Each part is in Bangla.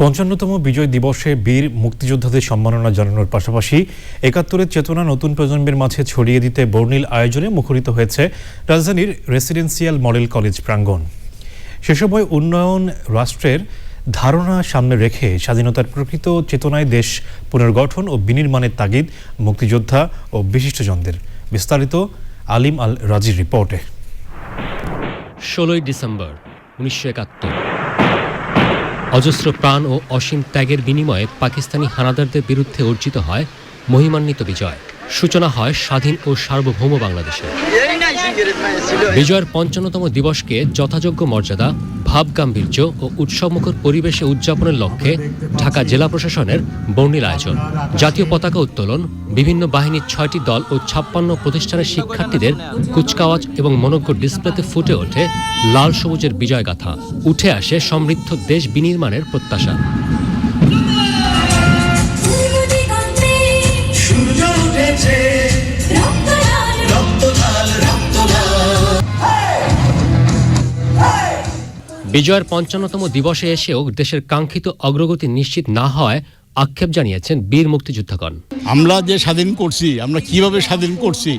পঞ্চান্নতম বিজয় দিবসে বীর মুক্তিযোদ্ধাদের সম্মাননা জানানোর পাশাপাশি একাত্তরের চেতনা নতুন প্রজন্মের মাঝে ছড়িয়ে দিতে বর্ণিল আয়োজনে মুখরিত হয়েছে রাজধানীর রেসিডেন্সিয়াল মডেল কলেজ প্রাঙ্গণ। সে সময় উন্নয়ন রাষ্ট্রের ধারণা সামনে রেখে স্বাধীনতার প্রকৃত চেতনায় দেশ পুনর্গঠন ও বিনির্মাণের তাগিদ মুক্তিযোদ্ধা ও বিশিষ্টজনদের। বিস্তারিত আলিম আল রাজির রিপোর্টে। ষোলোই ডিসেম্বর, উনিশশো একাত্তর। অজস্র প্রাণ ও অসীম ত্যাগের বিনিময়ে পাকিস্তানি হানাদারদের বিরুদ্ধে অর্জিত হয় মহিমান্বিত বিজয়। সূচনা হয় স্বাধীন ও সার্বভৌম বাংলাদেশে। বিজয়ের পঞ্চান্নতম দিবসকে যথাযোগ্য মর্যাদা ভাব গাম্ভীর্য ও উৎসবমুখর পরিবেশে উদযাপনের লক্ষ্যে ঢাকা জেলা প্রশাসনের বর্ণিল আয়োজন। জাতীয় পতাকা উত্তোলন, বিভিন্ন বাহিনীর ছয়টি দল ও ছাপ্পান্ন প্রতিষ্ঠানের শিক্ষার্থীদের কুচকাওয়াজ এবং মনজ্ঞ ডিসপ্লেতে ফুটে ওঠে লাল সবুজের বিজয়গাথা। উঠে আসে সমৃদ্ধ দেশ বিনির্মাণের প্রত্যাশা। বিজয়ের পঞ্চান্নতম দিবসে এসেও দেশের কাঙ্ক্ষিত অগ্রগতি নিশ্চিত না হয় আক্ষেপ জানিয়েছেন বীর মুক্তিযোদ্ধাগণ। আমরা যে স্বাধীন করছি আমরা কীভাবে স্বাধীন করছি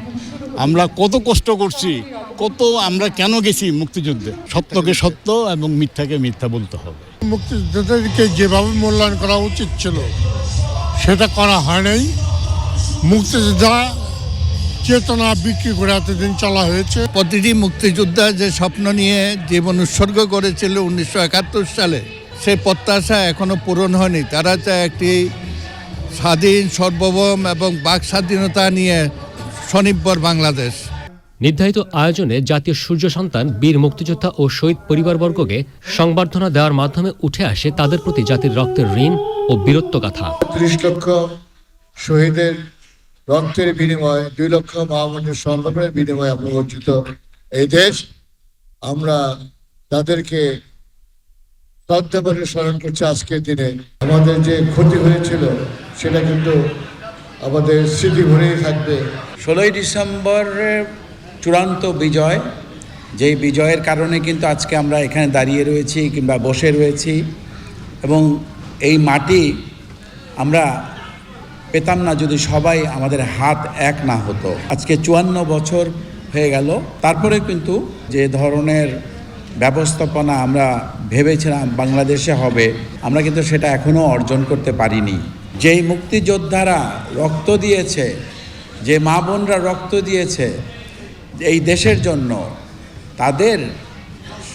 আমরা কত কষ্ট করছি কত আমরা কেন গেছি মুক্তিযুদ্ধে? সত্যকে সত্য এবং মিথ্যাকে মিথ্যা বলতে হবে। মুক্তিযোদ্ধাদেরকে যেভাবে মূল্যায়ন করা উচিত ছিল সেটা করা হয় নাই। মুক্তিযোদ্ধা চেতনা বিক্রি করে এতদিন চলা হয়েছে। প্রতিটি মুক্তিযোদ্ধা যে স্বপ্ন নিয়ে জীবন উৎসর্গ করেছিল উনিশশো একাত্তর সালে সে প্রত্যাশা এখনও পূরণ হয়নি। তারা চায় একটি স্বাধীন সর্বভৌম এবং বাক স্বাধীনতা নিয়ে স্বনির্ভর বাংলাদেশ। নির্ধারিত আয়োজনে জাতীয় সূর্য সন্তান বীর মুক্তিযোদ্ধা ও শহীদ পরিবারবর্গকে সংবর্ধনা দেওয়ার মাধ্যমে উঠে আসে তাদের প্রতি জাতির রক্তের ঋণ ও বীরত্ব গাথা ত্রিশ লক্ষ শহীদের রক্তের বিনিময়ে দুই লক্ষ সংগ্রামের বিনিময়ে আমরা অর্জিত এই দেশ, আমরা তাদেরকে শ্রদ্ধা স্মরণ করছি আজকের দিনে। আমাদের যে ক্ষতি হয়েছিল, সেটা কিন্তু আমাদের স্মৃতি ভরেই থাকবে। ষোলোই ডিসেম্বরের চূড়ান্ত বিজয়, যেই বিজয়ের কারণে কিন্তু আজকে আমরা এখানে দাঁড়িয়ে রয়েছি কিংবা বসে রয়েছি। এবং এই মাটি আমরা পেতাম না যদি সবাই আমাদের হাত এক না হতো। আজকে চুয়ান্ন বছর হয়ে গেল। তারপরে কিন্তু যে ধরনের ব্যবস্থাপনা আমরা ভেবেছিলাম বাংলাদেশে হবে, আমরা কিন্তু সেটা এখনও অর্জন করতে পারিনি। যেই মুক্তিযোদ্ধারা রক্ত দিয়েছে, যে মা বোনরা রক্ত দিয়েছে এই দেশের জন্য, তাদের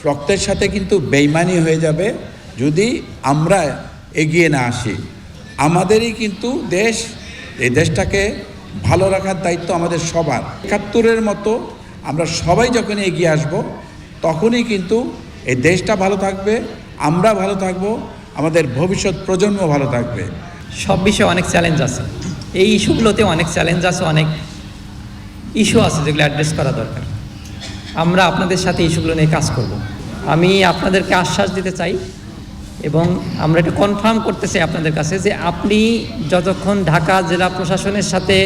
রক্তের সাথে কিন্তু বেইমানি হয়ে যাবে যদি আমরা এগিয়ে না আসি। আমাদেরই কিন্তু দেশ, এই দেশটাকে ভালো রাখার দায়িত্ব আমাদের সবার। একাত্তরের মতো আমরা সবাই যখন এগিয়ে আসব, তখনই কিন্তু এই দেশটা ভালো থাকবে, আমরা ভালো থাকব, আমাদের ভবিষ্যৎ প্রজন্ম ভালো থাকবে। সব বিষয়ে অনেক চ্যালেঞ্জ আছে। এই ইস্যুগুলোতে অনেক চ্যালেঞ্জ আছে, অনেক ইস্যু আছে যেগুলো অ্যাড্রেস করা দরকার। আমরা আপনাদের সাথে ইস্যুগুলো নিয়ে কাজ করব। আমি আপনাদেরকে আশ্বাস দিতে চাই এবং আমরা এটা কনফার্ম করতে চাই আপনাদের কাছে যে আপনি যতক্ষণ ঢাকা জেলা প্রশাসনের সাথে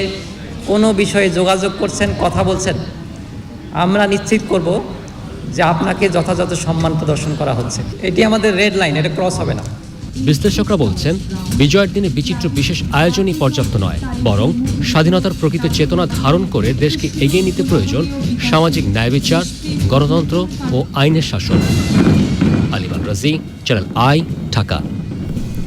কোনো বিষয়ে যোগাযোগ করছেন, কথা বলছেন, আমরা নিশ্চিত করব যে আপনাকে যথাযথ সম্মান প্রদর্শন করা হচ্ছে। এটি আমাদের রেড লাইন এটা ক্রস হবে না। বিশ্লেষকরা বলছেন, বিজয়ের দিনে বিচিত্র বিশেষ আয়োজনই পর্যাপ্ত নয়, বরং স্বাধীনতার প্রকৃত চেতনা ধারণ করে দেশকে এগিয়ে নিতে প্রয়োজন সামাজিক ন্যায় বিচার গণতন্ত্র ও আইনের শাসন। আলিমান রাজি চ্যানেল আই ঢাকা।